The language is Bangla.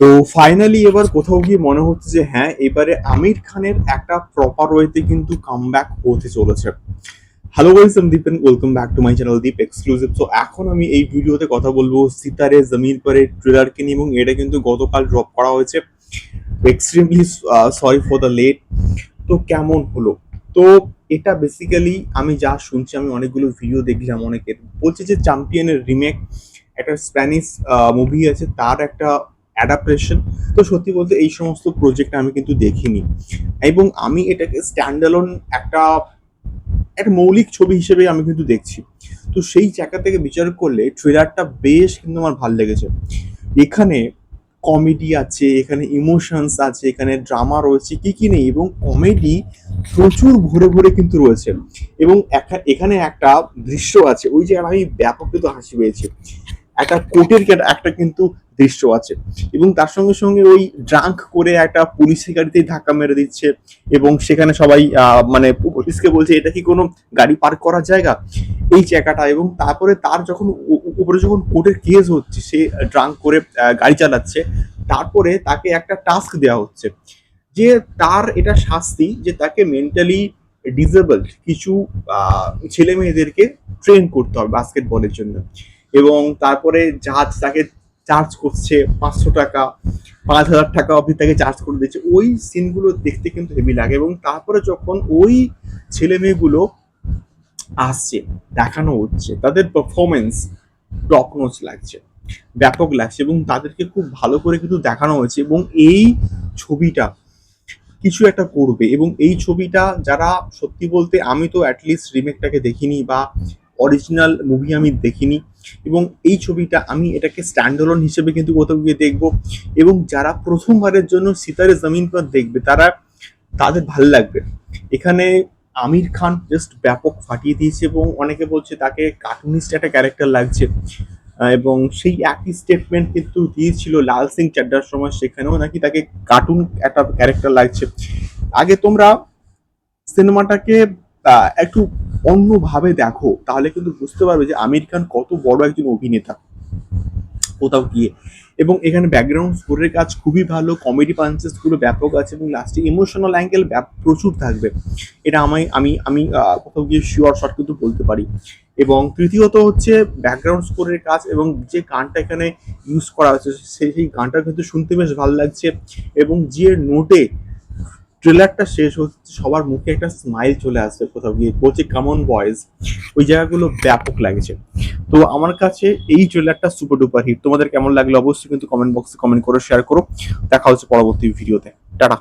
তো ফাইনালি এবার কোথাও গিয়ে মনে হচ্ছে যে হ্যাঁ এবারে আমির খানের একটা প্রপার ওয়েতে কিন্তু কামব্যাক হতে চলেছে। হ্যালো গাইস আমি Deep welcome back to my channel Deep exclusive so এখন আমি এই ভিডিওতে কথা বলব সিতারে, জমির পরে ট্রেলারকে নিয়ে এবং এটা কিন্তু গতকাল ড্রপ করা হয়েছে। Extremely sorry for the late তো কেমন হলো? তো এটা বেসিক্যালি আমি যা শুনছি, আমি অনেকগুলো ভিডিও দেখলাম অনেকের। বলছে যে চ্যাম্পিয়নের রিমেক একটা স্প্যানিশ মুভি আছে, তার একটা অ্যাডাপ্টেশন তো সত্যি বলতে এই সমস্ত প্রজেক্ট আমি কিন্তু দেখিনি। এবং আমি এটাকে স্ট্যান্ডালন একটা একটা মৌলিক ছবি হিসেবে আমি কিন্তু দেখছি। তো সেই জায়গা থেকে বিচার করলে ট্রেলারটা বেশ কিন্তু আমার ভালো লেগেছে। এখানে কমেডি আছে, এখানে ইমোশনস আছে, এখানে ড্রামা রয়েছে, কি কি নেই, এবং কমেডি প্রচুর ভরে ভরে কিন্তু রয়েছে। এবং এখানে একটা দৃশ্য আছে, ওই জায়গায় আমি ব্যাপক কিন্তু হাসি পেয়েছি। একটা কোটের একটা কিন্তু দৃশ্য আছে। এবং তার সঙ্গে সঙ্গে ওই ড্রাঙ্ক করে একটা পুলিশের গাড়িতে ধাক্কা মেরে দিচ্ছে এবং সেখানে সবাই মানে পুলিশকে বলছে, এটা কি কোনো গাড়ি পার্ক করার জায়গা? এই জায়গাটা এবং তারপরে তার যখন উপরে যখন কোর্টের কেস হচ্ছে, সে ড্রাঙ্ক করে গাড়ি চালাচ্ছে, তারপরে তাকে একটা টাস্ক দেওয়া হচ্ছে যে তার এটা শাস্তি, যে তাকে মেন্টালি ডিসেবলড কিছু ছেলে মেয়েদেরকে ট্রেন করতে হবে বাস্কেটবলের জন্য। এবং তারপরে জাজ তাকে চার্জ করছে পাঁচশো টাকা, পাঁচ হাজার টাকা অবধি তাকে চার্জ করে দিচ্ছে ওই সিনগুলো দেখতে কিন্তু হেভি লাগে এবং তারপরে যখন ওই ছেলে মেয়েগুলো আসছে, দেখানো হচ্ছে, তাদের পারফরমেন্স টপ লাগছে, ব্যাপক লাগছে এবং তাদেরকে খুব ভালো করে কিন্তু দেখানো হয়েছে এবং এই ছবিটা কিছু একটা করবে এবং এই ছবিটা যারা সত্যি বলতে আমি তো অ্যাটলিস্ট রিমেকটাকে দেখিনি বা অরিজিনাল মুভি আমি দেখিনি এবং এই ছবিটা আমি এটাকে স্ট্যান্ডলন হিসেবে কিন্তু কোথাও গিয়ে দেখব। এবং যারা প্রথমবারের জন্য সিতারে জমিন পর দেখবে, তারা, তাদের ভালো লাগবে। এখানে আমির খান জাস্ট ব্যাপক ফাটিয়ে দিয়েছে এবং অনেকে বলছে তাকে কার্টুনিস্ট একটা ক্যারেক্টার লাগছে। এবং সেই একই স্টেটমেন্ট কিন্তু দিয়েছিল লাল সিং চাড্ডার সময় সেখানেও নাকি তাকে কার্টুন একটা ক্যারেক্টার লাগছে। আগে তোমরা সিনেমাটাকে একটু অন্যভাবে দেখো, তাহলে কিন্তু বুঝতে পারবে যে আমির খান কত বড় একজন অভিনেতা কোথাও গিয়ে। এবং এখানে ব্যাকগ্রাউন্ড স্কোরের কাজ খুবই ভালো কমেডি পাঞ্চেসগুলো ব্যাপক আছে এবং লাস্টে ইমোশনাল অ্যাঙ্গেল প্রচুর থাকবে। এটা আমি আমি আমি কোথাও গিয়ে শিওর শর্ট কিন্তু বলতে পারি। এবং তৃতীয়ত হচ্ছে ব্যাকগ্রাউন্ড স্কোরের কাজ এবং যে গানটা এখানে ইউজ করা হয়েছে সেই সেই গানটা কিন্তু শুনতে বেশ ভালো লাগছে। এবং যে নোটে ট্রেলারটা শেষ হচ্ছে সবার মুখে একটা স্মাইল চলে আসছে কোথাও গিয়ে, বলছে কামন বয়েজ ওই জায়গাগুলো ব্যাপক লাগছে। তো আমার কাছে এই ট্রেলারটা সুপার ডুপার হিট তোমাদের কেমন লাগল অবশ্যই কিন্তু কমেন্ট বক্সে কমেন্ট করো শেয়ার করো। দেখা হচ্ছে পরবর্তী ভিডিওতে টাটা।